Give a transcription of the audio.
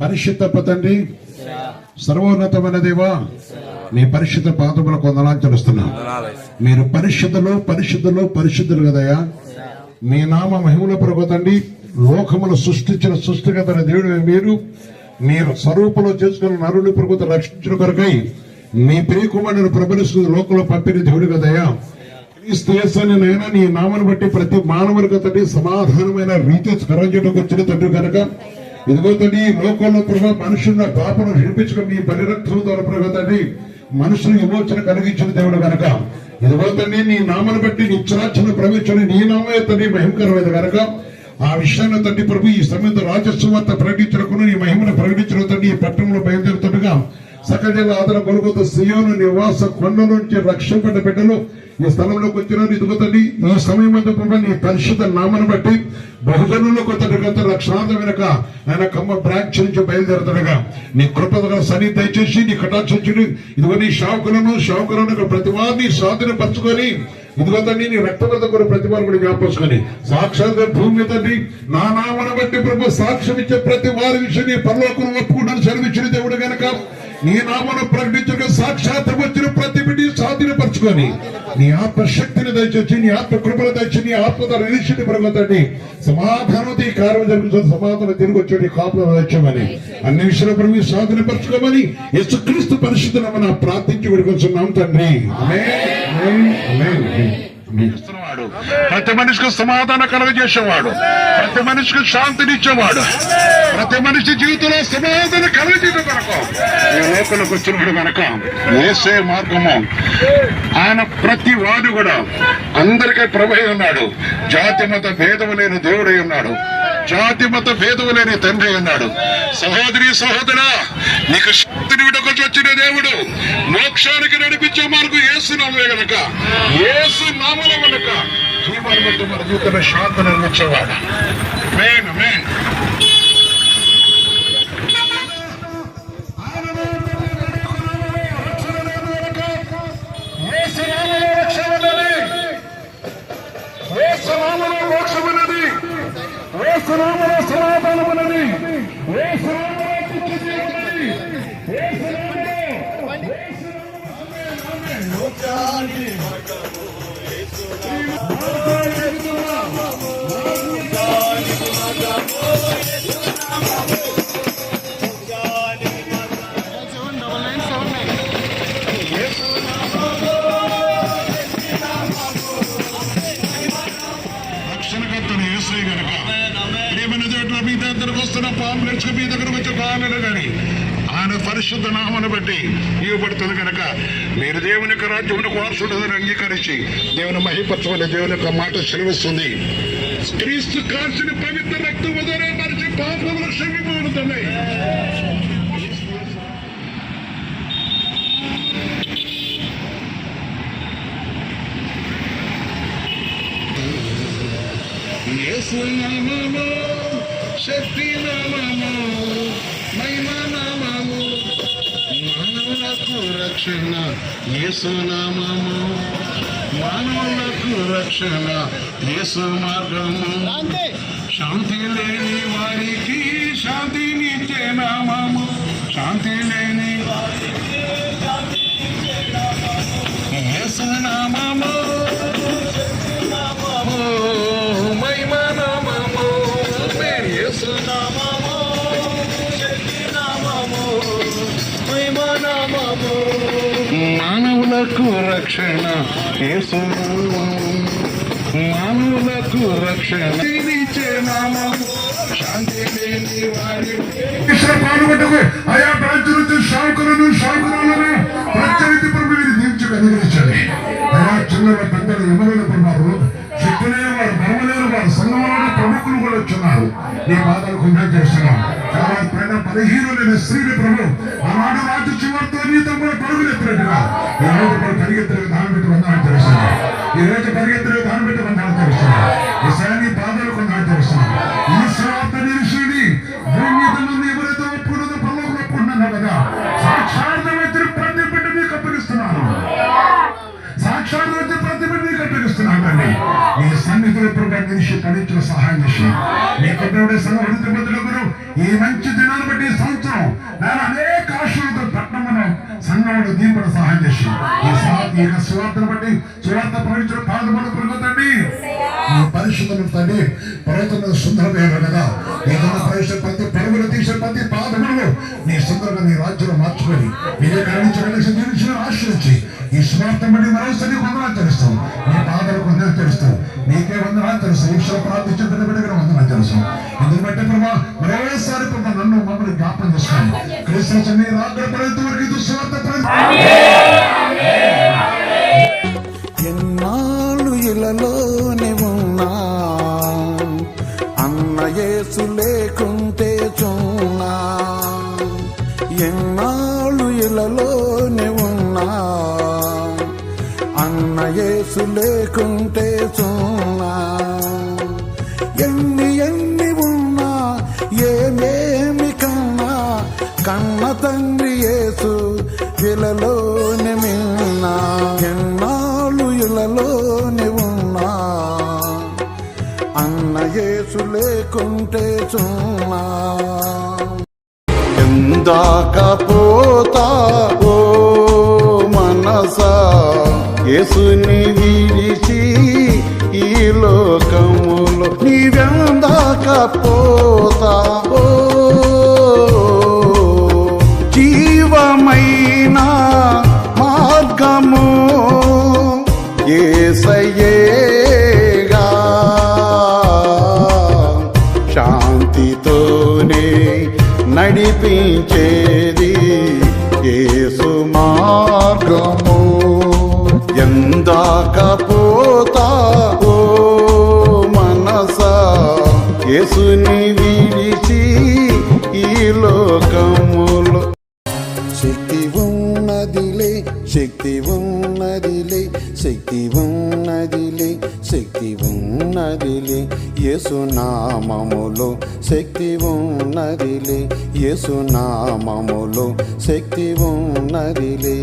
పరిశుద్ధ తండ్రి సర్వోన్నతమైన దేవా మీ పరిశుద్ధ పాదముల కొందనాలు తెలుస్తున్నా. మీరు పరిశుద్ధులు పరిశుద్ధులు పరిశుద్ధులు కదయా మీ నామ మహిమల ప్రభు తండ్రి లోకములు సృష్టించిన సృష్టిగతన దేవుడు మీరు మీరు స్వరూపంలో చేసుకున్న నరుని ప్రభుత్వ రక్షించిన కొరకై మీ ప్రియకుమారుని ప్రబలిస్తున్న లోకంలో పంపిన దేవుడు కదయా క్రీస్తు నీ నామను బట్టి ప్రతి మానవునికి తండ్రి సమాధానమైన రీతి కరంజటకు వచ్చిన తండ్రి కనుక ఇదిగో తండ్రి లోకంలో ప్రభావ మనుషుల పాపను విడిపించుకుని మీ బలిరక్తం ద్వారా ప్రభావ తండ్రి మనుషులు విమోచన కలిగించిన దేవుడు కనుక ఇదిగో తండ్రి నీ నామను బట్టి నిత్యరాచన ప్రవేశించిన నీ నామే తండ్రి భయంకరమైన కనుక ఆ విషయాన్ని తండ్రి ప్రభు ఈ సమయంలో రాజస్వార్త ప్రకటించకుండా నీ మహిమను ప్రకటించిన తండ్రి ఈ పట్టణంలో బయలుదేరుతుండగా. సకజల ఆదర కొనుగోలు సియోను నివాస కొండ నుంచి రక్షింపడ్డ బిడ్డలు ఈ స్థలంలోకి వచ్చినారు. ఇదిగో తండ్రి ఈ సమయం అంతా ప్రభు నీ పరిశుద్ధ నామను బట్టి బహుజనులకు తండ్రి కొత్త వెనుక వెనక ఆయన కమ్మ బ్రాంచ్ నుంచి బయలుదేరుతుండగా నీ కృపగా సన్ని దయచేసి నీ కటాక్షించుని ఇదిగో నీ షావుకులను షావుకులను ప్రతి వారిని స్వాధీన పరచుకొని ఇదిగో తండ్రి నీ రక్తబద్ధ కూడా ప్రతి వారు కూడా జ్ఞాపసుకొని సాక్షాత్గా భూమి తండ్రి నా నామను బట్టి ప్రభు సాక్ష్యం ఇచ్చే ప్రతి వారి విషయం నీ పరలోకం ఒప్పుకుంటాను సెలవిచ్చిన దేవుడు గనక. నీ నామను ప్రకటించక సాక్షాత్ వచ్చిన ప్రతి బిడ్డ స్వాధీనపరచుకొని నీ ఆత్మ శక్తిని దయచేసి నీ ఆత్మ కృపను దయచేసి నీ ఆత్మ నిరీక్షణ పరగతండి సమాధానంతో ఈ కార్యం జరుగుతుంది సమాధానం తిరిగి వచ్చేది కాపుల దయచమని అన్ని విషయాల ప్రభు స్వాధీనపరచుకోమని యేసుక్రీస్తు పరిశుద్ధమని ప్రార్థించి విడుకొచ్చున్నాం తండ్రి. ఆమేన్, చేస్తున్నవాడు. ప్రతి మనిషికి సమాధానం కలగజేసేవాడు. ప్రతి మనిషికి శాంతినిచ్చేవాడు. ప్రతి మనిషి జీవితంలో సమాధానం కలగజేయడం కనుక ఈ లోకంలోకి వచ్చినప్పుడు కనుక వేసే మార్గము ఆయన ప్రతి వాడు కూడా అందరికీ ప్రభై ఉన్నాడు. జాతి మత భేదము లేని దేవుడై ఉన్నాడు. జాతి మత భేదము లేని తండ్రి ఉన్నాడు. సహోదరి సహోదరా నీకు శక్తిని విడకొచ్చి వచ్చిన దేవుడు మోక్షానికి నడిపించే మార్గం ఏసు నామే గనక. ఏసు నామ నామల గనక జీవాన్ని బట్టి మన జీవితంలో శాంతి నిర్మించేవాడు మేన్ మేన్ ఏసునామలో మోక్షమున్నది ఏసునామలో సమాధానమున్నది ఏసునామలో పుట్టింది ఉన్నది ఏసునామలో రక్షణకర్తను పాంప్లెట్స్ మీ దగ్గరకు వచ్చి పాలన కానీ ఆయన పరిశుద్ధ నామను బట్టి ఇవ్వబడుతుంది కనుక మీరు దేవుని యొక్క రాజ్యమునకు వారసుడని అంగీకరించి దేవుని మహిపత్వని దేవుని యొక్క మాట సెలవిస్తుంది. క్రీస్తు కాల్చిన పవిత్ర రక్తం ద్వారా మరిచి పాపములు క్షమిపోతున్నాయి శక్తి నామా రక్షణ యేసు నామము. మానవులకు రక్షణ యేసు మార్గము. శాంతి లేని వారికి శాంతినిచ్చే నామము. శాంతి లేని మానవులకు రక్షణ. మానవులకు రక్షణ. పాల్గొంటకు ఆయా బ్రాంచ్ నుంచి షావుకులను ప్రత్యేక అనుగ్రహించండి అయా చిన్నవారు పెద్దలు ఎవరైనా చేస్తున్నాడు. నీ బాధలు కొంచెం చేస్తున్నాడు. కాబట్టి పైన బలహీనులైన స్త్రీని ప్రభు. ఆనాడు రాజు చివరితో నీతో కూడా పరుగులెత్తినట్టుగా ఈ రోజు కూడా పరిగెత్తిన విధానం పెట్టి వందాలని తెలుస్తున్నాం ఈ రోజు పరిగెత్తిన దాని పెట్టి వందాలని తెలుస్తున్నాం ఈ శ్రేణి బాధలు కొందరు తెలుస్తున్నాం ఈ స్వార్థ సహాయం చేసి. కుటుంబ ఈ మంచి దినాన్ని బట్టి సంవత్సరం నేను అనేక ఆశలతో పట్టణం సంఘములు దీపడ సహాయం చేసి. ఈ బట్టి సువార్త ప్రవహించడం పాల్గొనడం పొరుగుతండి పరిశుద్ధం పర్వతం కదా. ఏదైనా ప్రతి పరుగులు తీసిన ప్రతి పాదములు నీ సుందరంగా నీ మార్చుకొని నీవే కరణించడానికి ఆశ్రయించి ఈ బట్టి మరోసారి కొందరు తెలుస్తాం. నీ పాదలు కొందరు తెలుస్తాం. నీ తెలుసు ఈశ్వర ప్రార్థించిన బిడ్డ బిడ్డగా వందనాలు తెలుసు. ఎందుకంటే ప్రభా మరోసారి ప్రభా నన్ను మమ్మల్ని జ్ఞాపం చేస్తాను క్రీస్తు నీ రాత్రి పర్యంత వరకు ఇది స్వార్థ ఎన్నాళ్ళు ఇలలోనే ఉన్నా అన్న యేసు లేకుంటే చూన్నా. ఎన్నా యేసు లేకుంటే సున్నా ఎన్ని ఎన్ని ఉన్నా ఏమేమి కన్నా కన్న తండ్రి యేసు ఇలలోని మిన్నా. ఎన్నాళ్ళు ఇలలోని ఉన్నా. అన్న యేసు లేకుంటే సున్నా ఎందాక పోతా ఓ మనసా యేసుని విడిచి ఈ లోకములో నీవెందాక ఉన్నదిలే శక్తి ఉన్నదిలే శక్తి ఉన్నదిలే శక్తి ఉన్నదిలే. యేసునామములో శక్తి ఉన్నదిలే యేసునామములో శక్తి ఉన్నదిలే.